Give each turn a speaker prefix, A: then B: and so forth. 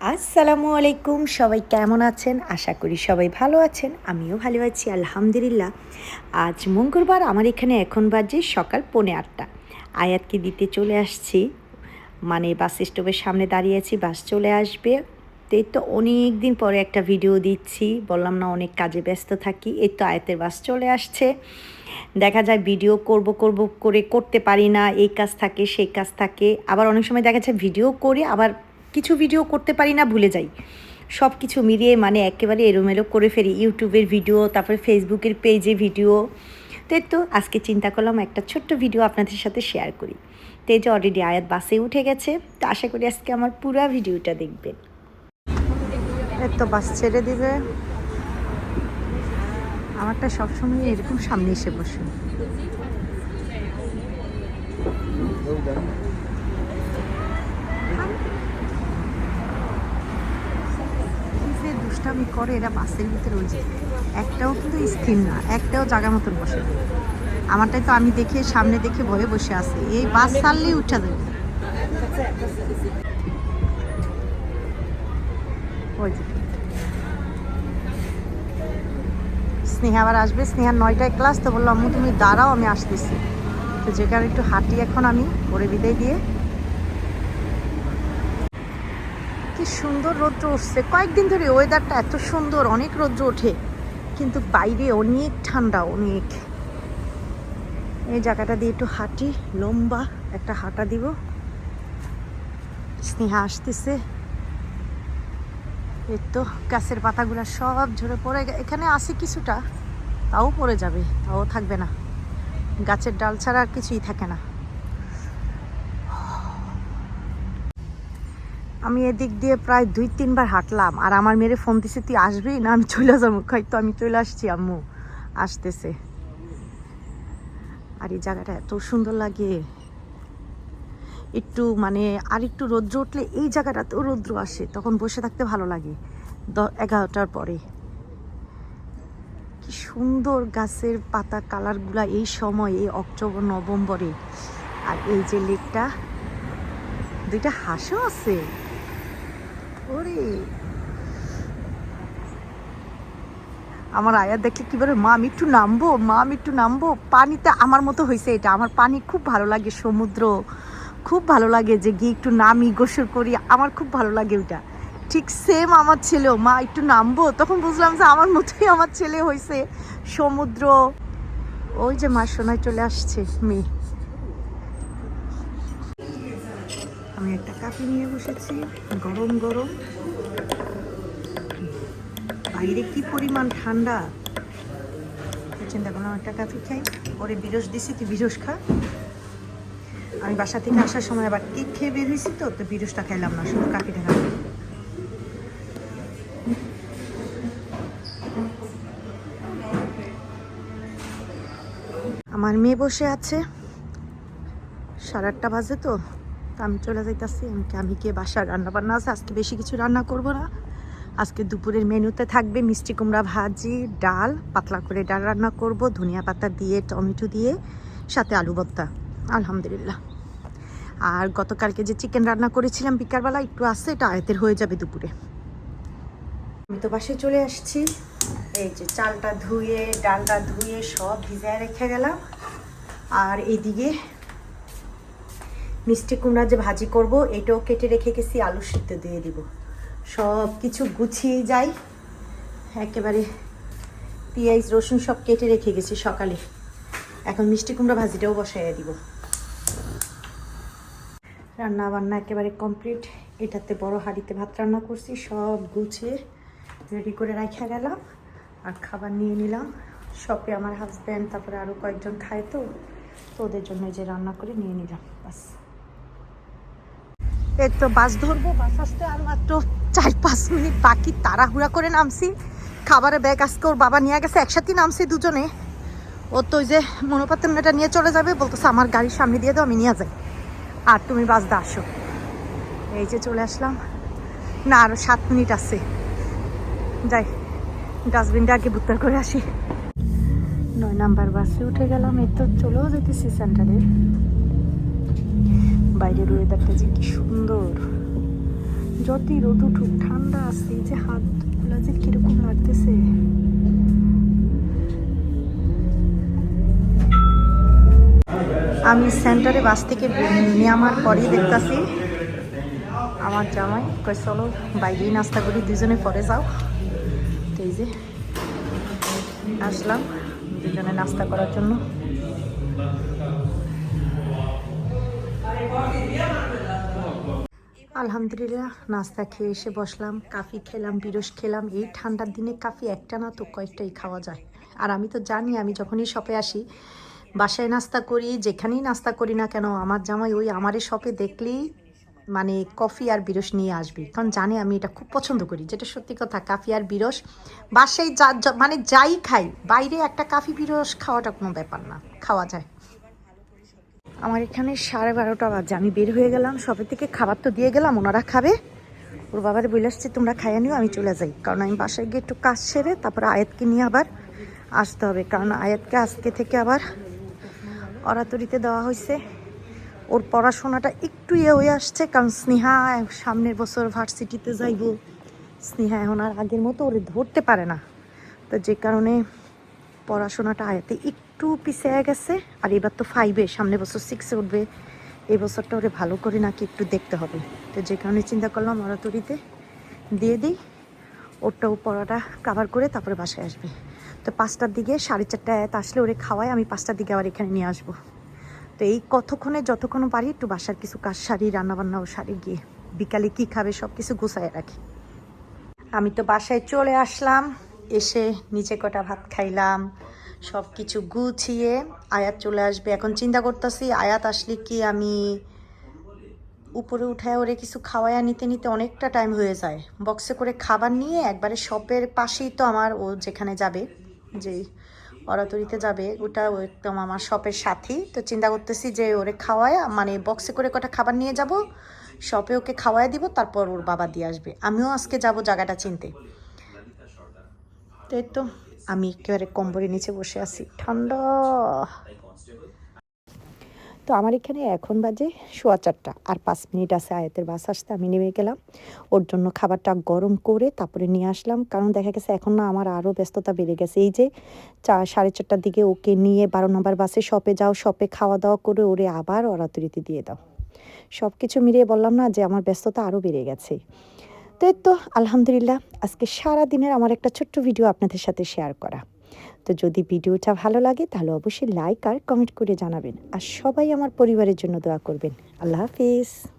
A: আসসালামু আলাইকুম, সবাই কেমন আছেন? আশা করি সবাই ভালো আছেন, আমিও ভালো আছি, আলহামদুলিল্লাহ। আজ মঙ্গলবার, আমার এখানে এখন বাজে সকাল পৌনে আটটা। আয়াতকে দিতে চলে আসছি মানে বাস স্টপের সামনে দাঁড়িয়ে আছি, বাস চলে আসবে। তো এই তো অনেক দিন পরে একটা ভিডিও দিচ্ছি, বললাম না অনেক কাজে ব্যস্ত থাকি, এই তো আয়াতের বাস চলে আসছে। দেখা যায় ভিডিও করব করব, করে করতে পারি না, এই কাজ থাকে, সেই কাজ থাকে। আবার অনেক সময় দেখা যায় ভিডিও করি, আবার কিছু ভিডিও করতে পারি না ভুলে যাই। সব কিছু মিলিয়ে মানে একেবারে এলোমেলো করে ফেলি। ইউটিউবের ভিডিও তারপরে ফেসবুকের পেজে ভিডিও তো তো আজকে চিন্তা করলাম একটা ছোট্ট ভিডিও আপনাদের সাথে শেয়ার করি। তো এই যে অলরেডি আয়াত বাসে উঠে গেছে। তো আশা করি আজকে আমার পুরো ভিডিওটা দেখবেন। তো বাস ছেড়ে দিবে। আমারটা সবসময় এরকম সামনে এসে বসে কি যে দুষ্টামি করে, এরা বাসের ভিতরে ওই যে, একটাও কিন্তু স্থির না, একটাও জায়গা মতন বসে। আমারটাই তো আমি দেখে, সামনে দেখে ভয়ে বসে আছি। এই বাস ছাড়লেই উঠা দেবে স্নেহা আবার আসবে। স্নেহার নয়টায় ক্লাস তো বললাম তুমি দাঁড়াও, আমি আসতেছি। তো যে কারণে একটু হাঁটি এখন আমি, পরে বিদায় দিয়ে কি সুন্দর রৌদ্র উঠছে। কয়েকদিন ধরে ওয়েদারটা এত সুন্দর, অনেক রৌদ্র ওঠে, কিন্তু বাইরে অনেক ঠান্ডা, অনেক। এই জায়গাটা দিয়ে একটু হাঁটি, লম্বা একটা হাঁটা দিব। স্নেহা আসতেছে। এই তো গাছের পাতাগুলো সব ঝরে পড়ে এখানে আছে কিছুটা, তাও পড়ে যাবে, তাও থাকবে না। গাছের ডাল ছাড়া আর কিছুই থাকে না। আমি এদিক দিয়ে প্রায় দুই, তিনবার হাঁটলাম। আর আমার মেরে ফোন দিছে, তুই আসবি? না, আমি চলে যাব। হয়তো আমি চলে আসছি, আম্মু। আসতেছে। আর এই জায়গাটা এত সুন্দর লাগে। একটু মানে আর একটু রৌদ্র উঠলে এই জায়গাটাতেও রৌদ্র আসে। তখন বসে থাকতে ভালো লাগে, দ, এগারোটার পরে। কি সুন্দর গাছের পাতা কালারগুলা এই সময়, এই অক্টোবর, নভেম্বরে। আর এই যে লেকটা, দুইটা হাঁসও আছে। ওরে। আমার আয়া দেখলে কি বলে, মা, আমি একটু নামবো, মা, আমি একটু নামবো। পানিতে আমার মতো হয়েছে এটা। আমার পানি খুব ভালো লাগে সমুদ্র। খুব ভালো লাগে যে গিয়ে একটু নামি, গোসল করি। আমার খুব ভালো লাগে ওইটা। ঠিক সেম আমার ছেলেও, মা, একটু নামবো? তখন বুঝলাম যে আমার মতোই আমার ছেলে হয়েছে সমুদ্র। ওই যে মা সোনায় চলে আসছে, মেয়ে। আমি একটা কাপি নিয়ে বসেছি, গরম গরম। বাইরে কি পরিমাণ ঠান্ডা? চিন্তা করলাম একটা কাপি খাই। ওরে বিরস দিছি, তুই বিরস খা। আমি বাসা থেকে আসার সময় আবার কেক খেয়ে বের হয়েছি তো তো বিরসটা খাইলাম না, শুধু কাকিটা খাইলাম আমার মেয়ে বসে আছে। সাড়ে আটটা বাজে তো। তা আমি চলে যাইতাছি, আমি আমি কে বাসার রান্না বান্না আছে, আজকে বেশি কিছু রান্না করব না। আজকে দুপুরের মেনুতে থাকবে মিষ্টি কুমড়া ভাজি, ডাল, পাতলা করে ডাল রান্না করব, ধনিয়া পাতা দিয়ে, টমেটো দিয়ে, সাথে আলু ভর্তা। আলহামদুলিল্লাহ। আর গতকালকে যে চিকেন রান্না করেছিলাম বিকালবেলা, একটু আসছে এটা আয়তের হয়ে যাবে দুপুরে। আমি তো বাসায় চলে আসছি। এই যে চালটা ধুয়ে, ডালটা ধুয়ে সব ভিজায় রেখে গেলাম। আর এইদিকে মিষ্টি কুমড়া যে ভাজি করব, এটাও কেটে রেখে গেছি, আলু সিদ্ধ দিয়ে দিব। সব কিছু গুছিয়ে যাই, একেবারে পেঁয়াজ, রসুন সব কেটে রেখে গেছি সকালে। এখন মিষ্টি কুমড়া ভাজিটাও বসাইয়া দিব। রান্না বান্না একেবারে কমপ্লিট। এটাতে বড় হাঁড়িতে ভাত রান্না করছি, সব গুছিয়ে রেডি করে রাখা গেলাম আর খাবার নিয়ে নিলাম। শপে আমার হাজব্যান্ড তারপরে আরও কয়েকজন খায় তো তো ওদের জন্য যে রান্না করে নিয়ে নিলাম বাস এই তো বাস ধরবো, বাস আসতে আর মাত্র চার পাঁচ মিনিট বাকি। তাড়াহুড়া করে নামছি। খাবারের ব্যাগ আজকে ওর বাবা নিয়ে গেছে একসাথেই নামছি দুজনে। ও তো ওই যে মনোপাতের মেয়েটা নিয়ে চলে যাবে, বলতেছে আমার গাড়ির সামনে দিয়ে দাও, আমি নিয়ে যাই। আর তুমি বাস দা আসো। এই যে চলে আসলাম। না আরও সাত মিনিট আছে। যাই, ডাস্টবিনটা আগে বুত্তার করে আসি। নয় নাম্বার বাসে উঠে গেলাম, এই তো চলেও যেতেছি সেন্টারে বাইরের ওয়েদারটা যে কি সুন্দর। যতই রোদ উঠুক, ঠান্ডা এই যে হাতগুলো যে কীরকম লাগতেছে। আমি সেন্টারে বাস থেকে নেওয়ার পরেই দেখতাছি, আমার জামাই কই চলো বাইরেই নাস্তা করি, দুজনে পরে যাও। তো এই যে আসলাম, দুজনে নাস্তা করার জন্য। আলহামদুলিল্লাহ, নাস্তা খেয়ে এসে বসলাম, কাফি খেলাম, বিরস খেলাম। এই ঠান্ডার দিনে কাফি একটা না তো কয়েকটাই খাওয়া যায়। আর আমি তো জানি, আমি যখনই শপে আসি, বাসায় নাস্তা করি, যেখানেই নাস্তা করি না কেন, আমার জামাই ওই আমারে শপে দেখলেই মানে কফি আর বিরস নিয়ে আসবে। কারণ জানে আমি এটা খুব পছন্দ করি, যেটা সত্যি কথা, কাফি আর বিরস। বাসায় যা- মানে যাই খাই, বাইরে একটা কাফি বিরস খাওয়াটা কোনো ব্যাপার না, খাওয়া যায়। আমার এখানে সাড়ে বারোটা বাজে। আমি বের হয়ে গেলাম, সবে থেকে খাবার তো দিয়ে গেলাম, ওনারা খাবে। ওর বাবারে বলে আসছে, তোমরা খাইয়ে নিও, আমি চলে যাই। কারণ আমি বাসায় গিয়ে একটু কাজ সেরে তারপরে আয়াতকে নিয়ে আবার আসতে হবে। কারণ আয়াতকে আজকে থেকে আবার অরাতরিতে দেওয়া হয়েছে। ওর পড়াশোনাটা একটু ইয়ে হয়ে আসছে, কারণ স্নেহা সামনের বছর ভার্সিটিতে যাইব। স্নেহা এখন আর আগের মতো ওরে ধরতে পারে না। তো যে কারণে পড়াশোনাটা আয়াতে একটু পিছিয়ে গেছে, আর এবার তো ফাইভে সামনে বছর সিক্সে উঠবে। এই বছরটা ওরে ভালো করে নাকি একটু দেখতে হবে। তো যে কারণে চিন্তা করলাম অরাতরিতে দিয়ে দিই, ওরটাও পড়াটা কাভার করে তারপরে বাসায় আসবে। তো পাঁচটার দিকে, সাড়ে চারটায় আসলে ওরে খাওয়ায়, আমি পাঁচটার দিকে আবার এখানে নিয়ে আসব। তো এই কতক্ষণে যতক্ষণ পারি একটু বাসার কিছু কাজ সারি, রান্নাবান্নাও সারি, গিয়ে বিকালে কী খাবে সব কিছু গুছায় রাখি। আমি তো বাসায় চলে আসলাম, এসে নিচে কটা ভাত খাইলাম সব কিছু গুছিয়ে আয়াত চলে আসবে। এখন চিন্তা করতেছি, আয়াত আসলে কি আমি উপরে উঠায় ওরে কিছু খাওয়াইয়া নিতে নিতে অনেকটা টাইম হয়ে যায়। বক্সে করে খাবার নিয়ে একবারে শপের পাশেই তো আমার ও যেখানে যাবে, যে অরাতরিতে যাবে, ওটা একদম আমার শপের সাথেই তো চিন্তা করতেছি যে ওরে খাওয়ায় মানে বক্সে করে কটা খাবার নিয়ে যাব শপে ওকে খাওয়ায় দিব, তারপর ওর বাবা দিয়ে আসবে। আমিও আজকে যাব জায়গাটা চিনতে। তো তো। আমি একেবারে কম্বরের নিচে বসে আছি। ঠান্ডা। তো আমার এখানে এখন বাজে সোয়া চারটা আর পাঁচ মিনিট আছে আয়াতের বাস আসতে। আমি নেমে গেলাম। ওর জন্য খাবারটা গরম করে তারপরে নিয়ে আসলাম। কারণ দেখা গেছে এখন না আমার আরও ব্যস্ততা বেড়ে গেছে। এই যে চা সাড়ে চারটার দিকে ওকে নিয়ে বারো নম্বর বাসে শপে যাও, শপে খাওয়া দাওয়া করে ওরে আবার অরাতরিতে দিয়ে দাও। সব কিছু মিলিয়ে বললাম না যে আমার ব্যস্ততা আরও বেড়ে গেছে। তো এই তো, আলহামদুলিল্লাহ। আজকে সারা দিনের আমার একটা ছোট্ট ভিডিও আপনাদের সাথে শেয়ার করা। তো যদি ভিডিওটা ভালো লাগে, তাহলে অবশ্যই লাইক আর কমেন্ট করে জানাবেন। আর সবাই আমার পরিবারের জন্য দোয়া করবেন। আল্লাহ হাফিজ।